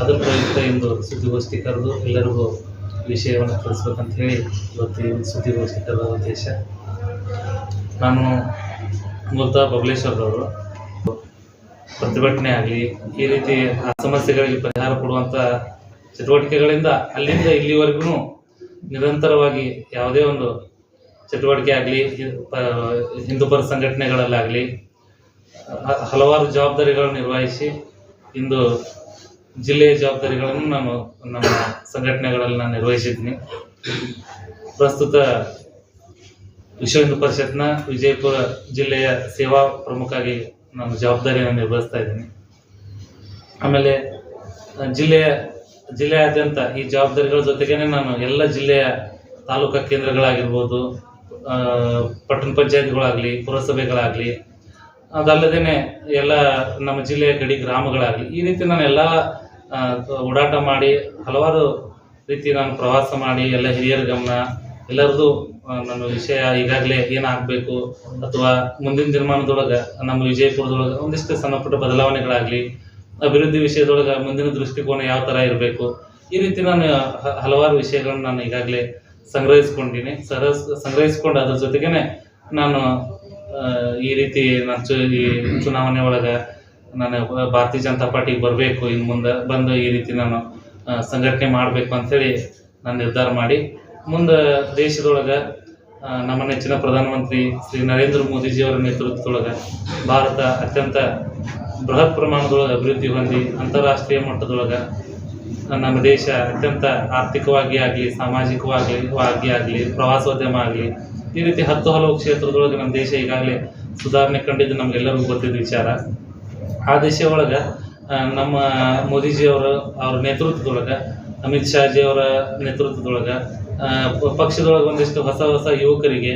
ಅದರ ಪ್ರಯುಕ್ತ ಇಂದು ಸುದ್ದಿಗೋಷ್ಠಿ ಕರೆದು ಎಲ್ಲರಿಗೂ ವಿಷಯವನ್ನು ತಿಳಿಸ್ಬೇಕಂತ ಹೇಳಿ ಇವತ್ತು ಈ ಸುದ್ದಿಗೋಷ್ಠಿ ಕರೆದ ಉದ್ದೇಶ. ನಾನು ಮೂಲತಃ ಬಬಲೇಶ್ವರದವರು. ಪ್ರತಿಭಟನೆ ಆಗಲಿ, ಈ ರೀತಿ ಆ ಸಮಸ್ಯೆಗಳಿಗೆ ಪರಿಹಾರ ಕೊಡುವಂಥ ಚಟುವಟಿಕೆಗಳಿಂದ ಅಲ್ಲಿಂದ ಇಲ್ಲಿವರೆಗೂ ನಿರಂತರವಾಗಿ ಯಾವುದೇ ಒಂದು ಚಟುವಟಿಕೆ ಆಗಲಿ ಹಿಂದೂಪರ ಸಂಘಟನೆಗಳಲ್ಲಾಗಲಿ, ಹಲವಾರು ಜವಾಬ್ದಾರಿಗಳನ್ನು ನಿರ್ವಹಿಸಿ ಇಂದು ಜಿಲ್ಲೆಯ ಜವಾಬ್ದಾರಿಗಳನ್ನು ನಾನು ನಮ್ಮ ಸಂಘಟನೆಗಳಲ್ಲಿ ನಾನು ನಿರ್ವಹಿಸಿದ್ದೀನಿ. ಪ್ರಸ್ತುತ ವಿಶ್ವ ಹಿಂದೂ ಪರಿಷತ್ನ ವಿಜಯಪುರ ಜಿಲ್ಲೆಯ ಸೇವಾ ಪ್ರಮುಖಾಗಿ ನಾನು ಜವಾಬ್ದಾರಿಯನ್ನು ನಿರ್ವಹಿಸ್ತಾ ಇದ್ದೀನಿ. ಆಮೇಲೆ ಜಿಲ್ಲೆಯ, ಜಿಲ್ಲೆಯಾದ್ಯಂತ ಈ ಜವಾಬ್ದಾರಿಗಳ ಜೊತೆಗೇನೆ ನಾನು ಎಲ್ಲ ಜಿಲ್ಲೆಯ ತಾಲೂಕಾ ಕೇಂದ್ರಗಳಾಗಿರ್ಬೋದು ಪಟ್ಟಣ ಪಂಚಾಯತ್ಗಳಾಗಲಿ, ಪುರಸಭೆಗಳಾಗಲಿ ಅದಲ್ಲದೇನೆ ಎಲ್ಲ ನಮ್ಮ ಜಿಲ್ಲೆಯ ಗಡಿ ಗ್ರಾಮಗಳಾಗಲಿ, ಈ ರೀತಿ ನಾನು ಎಲ್ಲ ಓಡಾಟ ಮಾಡಿ, ಹಲವಾರು ರೀತಿ ನಾನು ಪ್ರವಾಸ ಮಾಡಿ, ಎಲ್ಲ ಹಿರಿಯರ ಗಮನ, ಎಲ್ಲರದು ನನ್ನ ವಿಷಯ ಈಗಾಗಲೇ ಏನಾಗಬೇಕು ಅಥವಾ ಮುಂದಿನ ದಿನಮಾನದೊಳಗೆ, ನಮ್ಮ ವಿಜಯಪುರದೊಳಗೆ ಒಂದಿಷ್ಟು ಸಣ್ಣ ಪುಟ್ಟ ಬದಲಾವಣೆಗಳಾಗಲಿ, ಅಭಿವೃದ್ಧಿ ವಿಷಯದೊಳಗೆ ಮುಂದಿನ ದೃಷ್ಟಿಕೋನ ಯಾವ ಥರ ಇರಬೇಕು, ಈ ರೀತಿ ನಾನು ಹಲವಾರು ವಿಷಯಗಳನ್ನು ನಾನು ಈಗಾಗಲೇ ಸಂಗ್ರಹಿಸ್ಕೊಂಡಿನಿ. ಸರ ಸಂಗ್ರಹಿಸ್ಕೊಂಡು ಅದ್ರ ಜೊತೆಗೇನೆ ನಾನು ಈ ರೀತಿ ನಾನು ಚು ಈ ಚುನಾವಣೆ ಒಳಗೆ ನಾನು ಭಾರತೀಯ ಜನತಾ ಪಾರ್ಟಿಗೆ ಬರಬೇಕು ಇನ್ನು ಮುಂದೆ ಬಂದು ಈ ರೀತಿ ನಾನು ಸಂಘಟನೆ ಮಾಡಬೇಕು ಅಂಥೇಳಿ ನಾನು ನಿರ್ಧಾರ ಮಾಡಿ, ಮುಂದೆ ದೇಶದೊಳಗೆ ನಮ್ಮ ನೆಚ್ಚಿನ ಪ್ರಧಾನಮಂತ್ರಿ ಶ್ರೀ ನರೇಂದ್ರ ಮೋದಿಜಿಯವರ ನೇತೃತ್ವದೊಳಗೆ ಭಾರತ ಅತ್ಯಂತ ಬೃಹತ್ ಪ್ರಮಾಣದೊಳಗೆ ಅಭಿವೃದ್ಧಿ ಹೊಂದಿ ಅಂತಾರಾಷ್ಟ್ರೀಯ ಮಟ್ಟದೊಳಗೆ ನಮ್ಮ ದೇಶ ಅತ್ಯಂತ ಆರ್ಥಿಕವಾಗಿ ಆಗಲಿ, ಸಾಮಾಜಿಕವಾಗಿ ವಾಗಿ ಆಗಲಿ, ಪ್ರವಾಸೋದ್ಯಮ ಆಗಲಿ ಈ ರೀತಿ ಹತ್ತು ಹಲವು ಕ್ಷೇತ್ರದೊಳಗೆ ನಮ್ಮ ದೇಶ ಈಗಾಗಲೇ ಸುಧಾರಣೆ ಕಂಡಿದ್ದು ನಮಗೆಲ್ಲರಿಗೂ ಗೊತ್ತಿದ್ದ ವಿಚಾರ. ಆ ದೇಶ ಒಳಗೆ ನಮ್ಮ ಮೋದಿಜಿಯವರು ಅವ್ರ ನೇತೃತ್ವದೊಳಗೆ, ಅಮಿತ್ ಶಾಜಿ ಅವರ ನೇತೃತ್ವದೊಳಗೆ ಪಕ್ಷದೊಳಗೆ ಒಂದಿಷ್ಟು ಹೊಸ ಹೊಸ ಯುವಕರಿಗೆ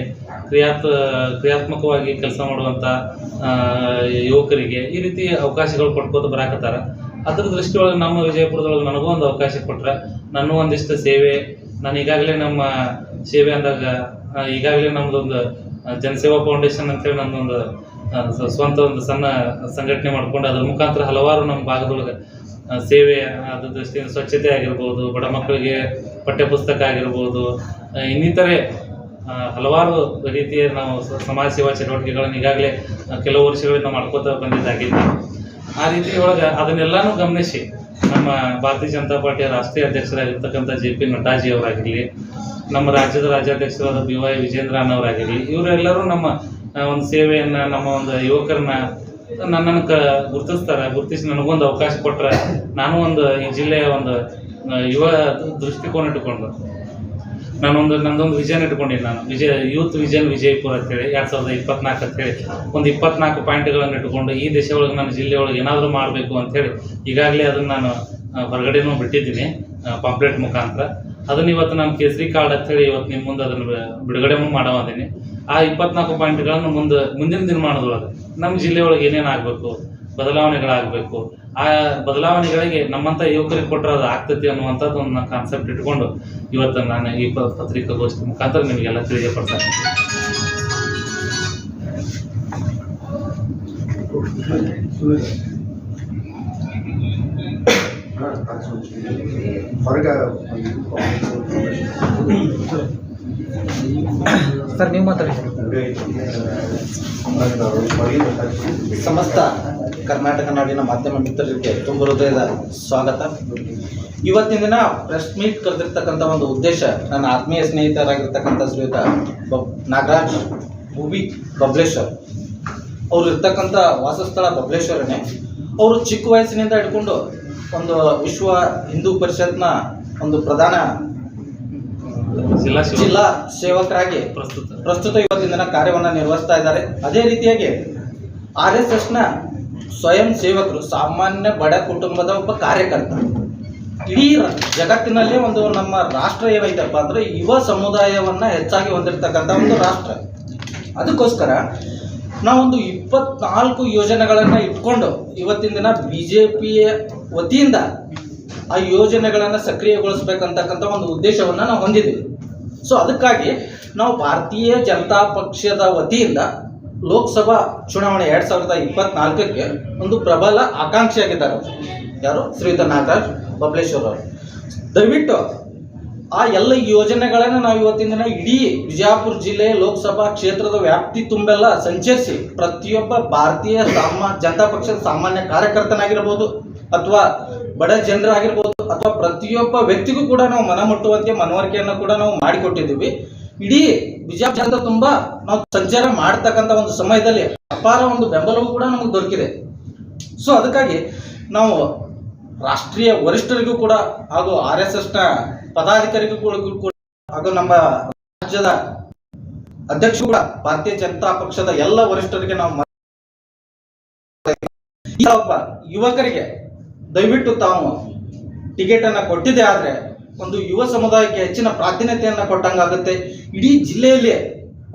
ಕ್ರಿಯಾತ್ ಕ್ರಿಯಾತ್ಮಕವಾಗಿ ಕೆಲಸ ಮಾಡುವಂಥ ಯುವಕರಿಗೆ ಈ ರೀತಿ ಅವಕಾಶಗಳು ಕೊಟ್ಕೋತ ಬರಾಕತ್ತಾರ. ಅದ್ರ ದೃಷ್ಟಿಯೊಳಗೆ ನಮ್ಮ ವಿಜಯಪುರದೊಳಗೆ ನನಗೂ ಒಂದು ಅವಕಾಶ ಕೊಟ್ರೆ ನಾನು ಒಂದಿಷ್ಟು ಸೇವೆ, ನಾನು ಈಗಾಗಲೇ ನಮ್ಮ ಸೇವೆ ಅಂದಾಗ ಈಗಾಗಲೇ ನಮ್ದೊಂದು ಜನ ಜನಸೇವಾ ಫೌಂಡೇಶನ್ ಅಂತೇಳಿ ಸ- ಸ್ವಂತ ಒಂದು ಸಣ್ಣ ಸಂಘಟನೆ ಮಾಡ್ಕೊಂಡು ಅದ್ರ ಮುಖಾಂತರ ಹಲವಾರು ನಮ್ಮ ಭಾಗದೊಳಗೆ ಸೇವೆ ಅದ್ರ ದೃಷ್ಟಿಯಿಂದ ಸ್ವಚ್ಛತೆ ಆಗಿರ್ಬೋದು, ಬಡ ಮಕ್ಕಳಿಗೆ ಪಠ್ಯಪುಸ್ತಕ ಆಗಿರ್ಬೋದು ಇನ್ನಿತರೆ ಹಲವಾರು ರೀತಿಯ ನಾವು ಸಮಾಜ ಸೇವಾ ಚಟುವಟಿಕೆಗಳನ್ನು ಈಗಾಗಲೇ ಕೆಲವು ವರ್ಷಗಳಿಂದ ಮಾಡ್ಕೋತಾ ಬಂದಿದ್ದಾಗಿದೆ. ಆ ರೀತಿ ಒಳಗೆ ಅದನ್ನೆಲ್ಲಾನು ಗಮನಿಸಿ ನಮ್ಮ ಭಾರತೀಯ ಜನತಾ ಪಾರ್ಟಿಯ ರಾಷ್ಟ್ರೀಯ ಅಧ್ಯಕ್ಷರಾಗಿರ್ತಕ್ಕಂಥ ಜೆ ಪಿ ನಡ್ಡಾಜಿ ಅವರಾಗಿರಲಿ, ನಮ್ಮ ರಾಜ್ಯದ ರಾಜ್ಯಾಧ್ಯಕ್ಷರಾದ ಬಿ ವೈ ವಿಜೇಂದ್ರ ಅವರಾಗಿರಲಿ, ಇವರೆಲ್ಲರೂ ನಮ್ಮ ಒಂದು ಸೇವೆಯನ್ನು, ನಮ್ಮ ಒಂದು ಯುವಕರನ್ನ ನನ್ನನ್ನು ಕ, ಗುರುತಿಸ್ತಾರೆ, ಗುರುತಿಸಿ ನನಗೊಂದು ಅವಕಾಶ ಕೊಟ್ಟರೆ ನಾನು ಒಂದು ಈ ಜಿಲ್ಲೆಯ ಒಂದು ಯುವ ದೃಷ್ಟಿಕೋನ ಇಟ್ಟುಕೊಂಡು ನಾನೊಂದು, ನಂದೊಂದು ವಿಷನ್ ಇಟ್ಕೊಂಡಿದ್ದೆ ನಾನು. ವಿಜಯ ಯೂತ್ ವಿಷನ್ ವಿಜಯಪುರ ಅಂತೇಳಿ, ಎರಡು ಸಾವಿರದ ಇಪ್ಪತ್ನಾಲ್ಕು ಅಂತೇಳಿ. ಒಂದು ಇಪ್ಪತ್ನಾಲ್ಕು ಪಾಯಿಂಟ್ಗಳನ್ನು ಇಟ್ಕೊಂಡು ಈ ದೇಶ ಒಳಗೆ ನನ್ನ ಏನಾದರೂ ಮಾಡಬೇಕು ಅಂತೇಳಿ ಈಗಾಗಲೇ ಅದನ್ನು ನಾನು ಹೊರಗಡೆನೂ ಬಿಟ್ಟಿದ್ದೀನಿ ಪಾಂಪ್ಲೆಟ್ ಮುಖಾಂತರ. ಅದನ್ನು ಇವತ್ತು ನಾನು ಕೇಸರಿ ಕಾರ್ಡ್ ಅಂತೇಳಿ ಇವತ್ತು ನಿಮ್ಮ ಮುಂದೆ ಅದನ್ನು ಬಿಡುಗಡೆ ಮಾಡೋದೀನಿ ಆ ಇಪ್ಪತ್ನಾಲ್ಕು ಪಾಯಿಂಟ್ಗಳನ್ನು ಮುಂದೆ, ಮುಂದಿನ ದಿನಮಾನದೊಳಗೆ ನಮ್ಮ ಜಿಲ್ಲೆಯೊಳಗೆ ಏನೇನು ಆಗಬೇಕು? ಬದಲಾವಣೆಗಳಾಗಬೇಕು. ಆ ಬದಲಾವಣೆಗಳಿಗೆ ನಮ್ಮಂಥ ಯುವಕರಿಗೆ ಕೊಟ್ಟರೆ ಅದು ಆಗ್ತೈತಿ ಅನ್ನುವಂಥದ್ದು ಒಂದು ಕಾನ್ಸೆಪ್ಟ್ ಇಟ್ಕೊಂಡು ಇವತ್ತು ನಾನು ಈ ಪತ್ರಿಕಾಗೋಷ್ಠಿ ಮುಖಾಂತರ ನಿಮಗೆಲ್ಲ ತಿಳಿಯಪಡ್ತಾ ಸರ್ ನೀವು ಮಾತಾಡಿ. ಸಮಸ್ತ ಕರ್ನಾಟಕ ನಾಡಿನ ಮಾಧ್ಯಮ ಮಿತ್ರರಿಗೆ ತುಂಬ ಹೃದಯದ ಸ್ವಾಗತ. ಇವತ್ತಿನ ದಿನ ಪ್ರೆಸ್ ಮೀಟ್ ಕರೆದಿರ್ತಕ್ಕಂಥ ಒಂದು ಉದ್ದೇಶ ನನ್ನ ಆತ್ಮೀಯ ಸ್ನೇಹಿತರಾಗಿರ್ತಕ್ಕಂಥ ಶ್ರೀಯುತ ಬಬ್ ನಾಗರಾಜ್ ಭೂಬಿ ಬಬ್ಲೇಶ್ವರ್. ಅವರು ಇರ್ತಕ್ಕಂಥ ವಾಸಸ್ಥಳ ಬಬ್ಲೇಶ್ವರನೇ. ಅವರು ಚಿಕ್ಕ ವಯಸ್ಸಿನಿಂದ ಹಿಡ್ಕೊಂಡು ಒಂದು ವಿಶ್ವ ಹಿಂದೂ ಪರಿಷತ್ನ ಒಂದು ಪ್ರಧಾನ ಜಿಲ್ಲಾ ಜಿಲ್ಲಾ ಸೇವಕರಾಗಿ ಪ್ರಸ್ತುತ. ಪ್ರಸ್ತುತ ಇವತ್ತಿನ ದಿನ ಕಾರ್ಯವನ್ನು ನಿರ್ವಹಿಸ್ತಾ ಇದ್ದಾರೆ. ಅದೇ ರೀತಿಯಾಗಿ ಆರ್ ಎಸ್ ಎಸ್ನ ಸ್ವಯಂ ಸೇವಕರು ಸಾಮಾನ್ಯ ಬಡ ಕುಟುಂಬದ ಒಬ್ಬ ಕಾರ್ಯಕರ್ತ. ಇಡೀ ಜಗತ್ತಿನಲ್ಲಿ ಒಂದು ನಮ್ಮ ರಾಷ್ಟ್ರ ಏನೈತಪ್ಪ ಅಂದ್ರೆ ಯುವ ಸಮುದಾಯವನ್ನ ಹೆಚ್ಚಾಗಿ ಹೊಂದಿರತಕ್ಕಂಥ ಒಂದು ರಾಷ್ಟ್ರ. ಅದಕ್ಕೋಸ್ಕರ ನಾವೊಂದು ಇಪ್ಪತ್ನಾಲ್ಕು ಯೋಜನೆಗಳನ್ನು ಇಟ್ಕೊಂಡು ಇವತ್ತಿನ ದಿನ ಬಿ ಜೆ ಪಿಯ ವತಿಯಿಂದ ಆ ಯೋಜನೆಗಳನ್ನು ಸಕ್ರಿಯಗೊಳಿಸ್ಬೇಕಂತಕ್ಕಂಥ ಒಂದು ಉದ್ದೇಶವನ್ನು ನಾವು ಹೊಂದಿದ್ದೀವಿ. ಸೊ ಅದಕ್ಕಾಗಿ ನಾವು ಭಾರತೀಯ ಜನತಾ ಪಕ್ಷದ ವತಿಯಿಂದ ಲೋಕಸಭಾ ಚುನಾವಣೆ ಎರಡು ಸಾವಿರದ ಇಪ್ಪತ್ನಾಲ್ಕಕ್ಕೆ ಒಂದು ಪ್ರಬಲ ಆಕಾಂಕ್ಷಿಯಾಗಿದ್ದಾರೆ ಯಾರು? ಶ್ರೀಯುತ ನಾಗರಾಜ್, ಬಬ್ಲೇಶ್ವರ್ ಅವರು. ದಯವಿಟ್ಟು ಆ ಎಲ್ಲ ಯೋಜನೆಗಳನ್ನು ನಾವು ಇವತ್ತಿನ ದಿನ ಇಡೀ ವಿಜಯಪುರ ಜಿಲ್ಲೆ ಲೋಕಸಭಾ ಕ್ಷೇತ್ರದ ವ್ಯಾಪ್ತಿ ತುಂಬೆಲ್ಲ ಸಂಚರಿಸಿ ಪ್ರತಿಯೊಬ್ಬ ಭಾರತೀಯ ಸಾಮಾ, ಜನತಾ ಪಕ್ಷದ ಸಾಮಾನ್ಯ ಕಾರ್ಯಕರ್ತನಾಗಿರ್ಬೋದು ಅಥವಾ ಬಡ ಜನರಾಗಿರ್ಬೋದು ಅಥವಾ ಪ್ರತಿಯೊಬ್ಬ ವ್ಯಕ್ತಿಗೂ ಕೂಡ ನಾವು ಮನ ಮುಟ್ಟುವಂತೆ ಮನವರಿಕೆಯನ್ನು ಕೂಡ ನಾವು ಮಾಡಿಕೊಟ್ಟಿದ್ದೀವಿ. ಇಡೀ ಬಿಜಾಪುರ ತುಂಬಾ ನಾವು ಸಂಚಾರ ಮಾಡ್ತಕ್ಕಂಥ ಒಂದು ಸಮಯದಲ್ಲಿ ಅಪಾರ ಒಂದು ಬೆಂಬಲವೂ ಕೂಡ ನಮಗೆ ದೊರಕಿದೆ. ಸೊ ಅದಕ್ಕಾಗಿ ನಾವು ರಾಷ್ಟ್ರೀಯ ವರಿಷ್ಠರಿಗೂ ಕೂಡ ಹಾಗೂ ಆರ್ ಎಸ್ ಎಸ್ನ ಪದಾಧಿಕಾರಿಗೂ ಕೂಡ ಹಾಗೂ ನಮ್ಮ ರಾಜ್ಯದ ಅಧ್ಯಕ್ಷ ಕೂಡ ಭಾರತೀಯ ಜನತಾ ಪಕ್ಷದ ಎಲ್ಲ ವರಿಷ್ಠರಿಗೆ ನಾವು ಯುವಕರಿಗೆ ದಯವಿಟ್ಟು ತಾವು ಟಿಕೆಟ್ ಅನ್ನ ಕೊಟ್ಟಿದೆ ಆದ್ರೆ ಒಂದು ಯುವ ಸಮುದಾಯಕ್ಕೆ ಹೆಚ್ಚಿನ ಪ್ರಾಧಾನ್ಯತೆಯನ್ನ ಕೊಟ್ಟಂಗಾಗುತ್ತೆ. ಇಡೀ ಜಿಲ್ಲೆಯಲ್ಲಿ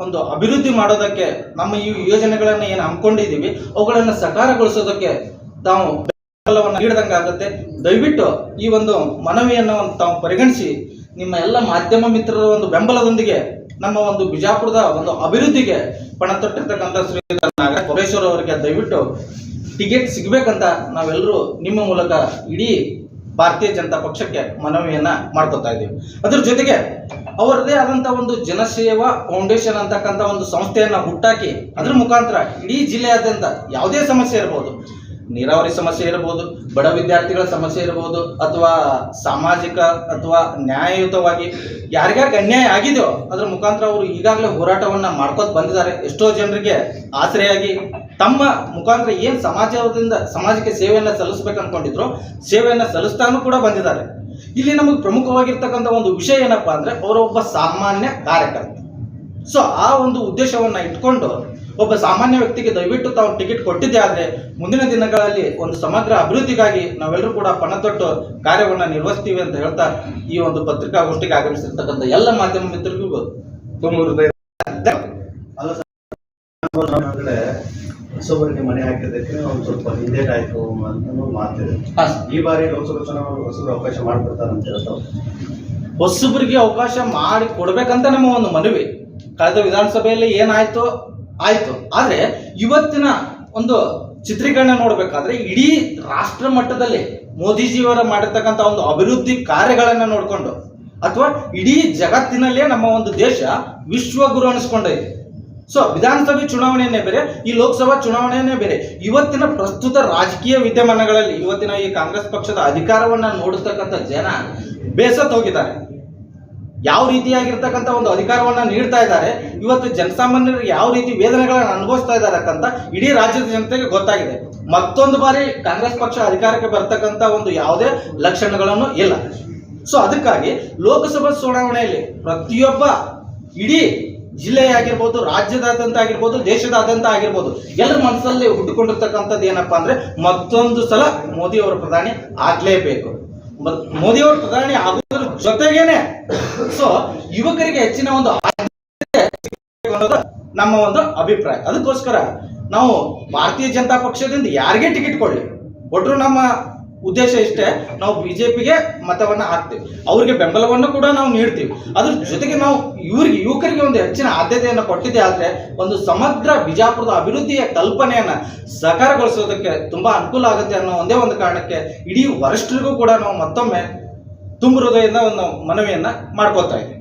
ಒಂದು ಅಭಿವೃದ್ಧಿ ಮಾಡೋದಕ್ಕೆ ನಮ್ಮ ಈ ಯೋಜನೆಗಳನ್ನು ಏನು ಹಮ್ಮಿಕೊಂಡಿದ್ದೀವಿ, ಅವುಗಳನ್ನು ಸಕಾರಗೊಳಿಸೋದಕ್ಕೆ ತಾವು ಬೆಂಬಲವನ್ನು ನೀಡಿದಂಗಾಗುತ್ತೆ. ದಯವಿಟ್ಟು ಈ ಒಂದು ಮನವಿಯನ್ನು ತಾವು ಪರಿಗಣಿಸಿ, ನಿಮ್ಮ ಎಲ್ಲ ಮಾಧ್ಯಮ ಮಿತ್ರರ ಒಂದು ಬೆಂಬಲದೊಂದಿಗೆ ನಮ್ಮ ಒಂದು ಬಿಜಾಪುರದ ಒಂದು ಅಭಿವೃದ್ಧಿಗೆ ಪಣ ತೊಟ್ಟಿರ್ತಕ್ಕಂಥ ಶ್ರೀ ನಾಗರ ಪರಮೇಶ್ವರ್ ಅವರಿಗೆ ದಯವಿಟ್ಟು ಟಿಕೆಟ್ ಸಿಗಬೇಕಂತ ನಾವೆಲ್ಲರೂ ನಿಮ್ಮ ಮೂಲಕ ಇಡೀ ಭಾರತೀಯ ಜನತಾ ಪಕ್ಷಕ್ಕೆ ಮನವಿಯನ್ನ ಮಾಡ್ಕೊತಾ ಇದ್ದೀವಿ. ಅದ್ರ ಜೊತೆಗೆ ಅವರದೇ ಆದಂತ ಒಂದು ಜನಸೇವಾ ಫೌಂಡೇಶನ್ ಅಂತಕ್ಕಂಥ ಒಂದು ಸಂಸ್ಥೆಯನ್ನ ಹುಟ್ಟಾಕಿ ಅದ್ರ ಮುಖಾಂತರ ಇಡೀ ಜಿಲ್ಲೆಯಾದ್ಯಂತ ಯಾವುದೇ ಸಮಸ್ಯೆ ಇರಬಹುದು ನೀರಾವರಿ ಸಮಸ್ಯೆ ಇರಬಹುದು ಬಡ ವಿದ್ಯಾರ್ಥಿಗಳ ಸಮಸ್ಯೆ ಇರಬಹುದು ಅಥವಾ ಸಾಮಾಜಿಕ ಅಥವಾ ನ್ಯಾಯಯುತವಾಗಿ ಯಾರಿಗಾರಿಗೆ ಅನ್ಯಾಯ ಆಗಿದೆಯೋ ಅದ್ರ ಮುಖಾಂತರ ಅವರು ಈಗಾಗಲೇ ಹೋರಾಟವನ್ನ ಮಾಡ್ಕೊತ ಬಂದಿದ್ದಾರೆ. ಎಷ್ಟೋ ಜನರಿಗೆ ಆಸರೆಯಾಗಿ ತಮ್ಮ ಮುಖಾಂತರ ಏನ್ ಸಮಾಜದಿಂದ ಸಮಾಜಕ್ಕೆ ಸೇವೆಯನ್ನ ಸಲ್ಲಿಸ್ಬೇಕು ಅನ್ಕೊಂಡಿದ್ರು ಸೇವೆಯನ್ನ ಸಲ್ಲಿಸ್ತಾನು ಕೂಡ ಬಂದಿದ್ದಾರೆ. ಇಲ್ಲಿ ನಮಗೆ ಪ್ರಮುಖವಾಗಿರ್ತಕ್ಕಂಥ ಒಂದು ವಿಷಯ ಏನಪ್ಪಾ ಅಂದ್ರೆ ಅವರೊಬ್ಬ ಸಾಮಾನ್ಯ ಕಾರ್ಯಕರ್ತ. ಸೊ ಆ ಒಂದು ಉದ್ದೇಶವನ್ನ ಇಟ್ಕೊಂಡು ಒಬ್ಬ ಸಾಮಾನ್ಯ ವ್ಯಕ್ತಿಗೆ ದಯವಿಟ್ಟು ತಾವು ಟಿಕೆಟ್ ಕೊಟ್ಟಿದ್ದೆ ಆದ್ರೆ ಮುಂದಿನ ದಿನಗಳಲ್ಲಿ ಒಂದು ಸಮಗ್ರ ಅಭಿವೃದ್ಧಿಗಾಗಿ ನಾವೆಲ್ಲರೂ ಕೂಡ ಪಣ ತೊಟ್ಟು ಕಾರ್ಯವನ್ನ ನಿರ್ವಹಿಸ್ತೀವಿ ಅಂತ ಹೇಳ್ತಾ ಈ ಒಂದು ಪತ್ರಿಕಾಗೋಷ್ಠಿಗೆ ಆಗಮಿಸಿರ್ತಕ್ಕಂಥ ಎಲ್ಲ ಮಾಧ್ಯಮ ಮಿತ್ರರಿಗೂ ತುಂಬ ಹೃದಯ ಹೊಸಬರಿಗೆ ಮನೆ ಹಾಕಿದ್ದಕ್ಕೆ ಒಂದು ಸ್ವಲ್ಪ ಹಿಂದೇಟ್ ಆಯ್ತು ಅಂತ. ಈ ಬಾರಿ ಲೋಕಸಭಾ ಚುನಾವಣೆ ಹೊಸಬ್ರು ಅವಕಾಶ ಮಾಡಿಕೊಡ್ತಾರಂತ ಹೇಳ್ತಾವೆ ಹೊಸಬರಿಗೆ ಅವಕಾಶ ಮಾಡಿ ಕೊಡ್ಬೇಕಂತ ನಮ್ಮ ಒಂದು ಮನವಿ. ಕಳೆದ ವಿಧಾನಸಭೆಯಲ್ಲಿ ಏನಾಯ್ತು? ಆಯ್ತು. ಆದ್ರೆ ಇವತ್ತಿನ ಒಂದು ಚಿತ್ರೀಕರಣ ನೋಡ್ಬೇಕಾದ್ರೆ ಇಡೀ ರಾಷ್ಟ್ರ ಮಟ್ಟದಲ್ಲಿ ಮೋದಿಜಿಯವರ ಮಾಡಿರ್ತಕ್ಕಂಥ ಒಂದು ಅಭಿವೃದ್ಧಿ ಕಾರ್ಯಗಳನ್ನ ನೋಡ್ಕೊಂಡು ಅಥವಾ ಇಡೀ ಜಗತ್ತಿನಲ್ಲೇ ನಮ್ಮ ಒಂದು ದೇಶ ವಿಶ್ವಗುರು ಅನಿಸ್ಕೊಂಡೈತೆ. ಸೊ ವಿಧಾನಸಭೆ ಚುನಾವಣೆಯನ್ನೇ ಬೇರೆ, ಈ ಲೋಕಸಭಾ ಚುನಾವಣೆಯನ್ನೇ ಬೇರೆ. ಇವತ್ತಿನ ಪ್ರಸ್ತುತ ರಾಜಕೀಯ ವಿದ್ಯಮಾನಗಳಲ್ಲಿ ಇವತ್ತಿನ ಈ ಕಾಂಗ್ರೆಸ್ ಪಕ್ಷದ ಅಧಿಕಾರವನ್ನ ನೋಡತಕ್ಕಂಥ ಜನ ಬೇಸತ್ ಹೋಗಿದ್ದಾರೆ. ಯಾವ ರೀತಿಯಾಗಿರ್ತಕ್ಕಂಥ ಒಂದು ಅಧಿಕಾರವನ್ನ ನೀಡ್ತಾ ಇದ್ದಾರೆ, ಇವತ್ತು ಜನಸಾಮಾನ್ಯರು ಯಾವ ರೀತಿ ವೇದನೆಗಳನ್ನ ಅನುಭವಿಸ್ತಾ ಇದ್ದಾರೆ ಅಂತ ಇಡೀ ರಾಜ್ಯದ ಜನತೆಗೆ ಗೊತ್ತಾಗಿದೆ. ಮತ್ತೊಂದು ಬಾರಿ ಕಾಂಗ್ರೆಸ್ ಪಕ್ಷ ಅಧಿಕಾರಕ್ಕೆ ಬರ್ತಕ್ಕಂಥ ಒಂದು ಯಾವುದೇ ಲಕ್ಷಣಗಳನ್ನು ಇಲ್ಲ. ಸೊ ಅದಕ್ಕಾಗಿ ಲೋಕಸಭಾ ಚುನಾವಣೆಯಲ್ಲಿ ಪ್ರತಿಯೊಬ್ಬ ಇಡೀ ಜಿಲ್ಲೆಯಾಗಿರ್ಬೋದು, ರಾಜ್ಯದಾದ್ಯಂತ ಆಗಿರ್ಬೋದು, ದೇಶದಾದ್ಯಂತ ಆಗಿರ್ಬೋದು, ಎಲ್ಲರ ಮನಸ್ಸಲ್ಲಿ ಹುಟ್ಟುಕೊಂಡಿರ್ತಕ್ಕಂಥದ್ದು ಏನಪ್ಪಾ ಅಂದ್ರೆ ಮತ್ತೊಂದು ಸಲ ಮೋದಿ ಅವರು ಪ್ರಧಾನಿ ಆಗ್ಲೇಬೇಕು. ಮ- ಮೋದಿ ಅವರು ಪ್ರಧಾನಿ ಆಗೋದ್ರ ಜೊತೆಗೇನೆ ಸೊ ಯುವಕರಿಗೆ ಹೆಚ್ಚಿನ ಒಂದು ಅನ್ನೋದು ನಮ್ಮ ಒಂದು ಅಭಿಪ್ರಾಯ. ಅದಕ್ಕೋಸ್ಕರ ನಾವು ಭಾರತೀಯ ಜನತಾ ಪಕ್ಷದಿಂದ ಯಾರಿಗೆ ಟಿಕೆಟ್ ಕೊಡ್ಲಿ? ಒಟ್ರು ನಮ್ಮ ಉದ್ದೇಶ ಇಷ್ಟೇ, ನಾವು ಬಿಜೆಪಿಗೆ ಮತವನ್ನ ಹಾಕ್ತೀವಿ. ಅವ್ರಿಗೆ ಬೆಂಬಲವನ್ನು ಕೂಡ ನಾವು ನೀಡ್ತೀವಿ. ಅದ್ರ ಜೊತೆಗೆ ನಾವು ಇವ್ರಿಗೆ, ಯುವಕರಿಗೆ ಒಂದು ಹೆಚ್ಚಿನ ಆದ್ಯತೆಯನ್ನು ಕೊಟ್ಟಿದ್ದೆ ಆದ್ರೆ, ಒಂದು ಸಮಗ್ರ ಬಿಜಾಪುರದ ಅಭಿವೃದ್ಧಿಯ ಕಲ್ಪನೆಯನ್ನ ಸಾಕಾರಗೊಳಿಸೋದಕ್ಕೆ ತುಂಬಾ ಅನುಕೂಲ ಆಗುತ್ತೆ ಅನ್ನೋ ಒಂದೇ ಒಂದು ಕಾರಣಕ್ಕೆ ಇಡೀ ವರಿಷ್ಠರಿಗೂ ಕೂಡ ನಾವು ಮತ್ತೊಮ್ಮೆ ತುಂಬ ಹೃದಯದಿಂದ ಒಂದು ಮನವಿಯನ್ನ ಮಾಡ್ಕೋತಾ ಇದ್ದೀವಿ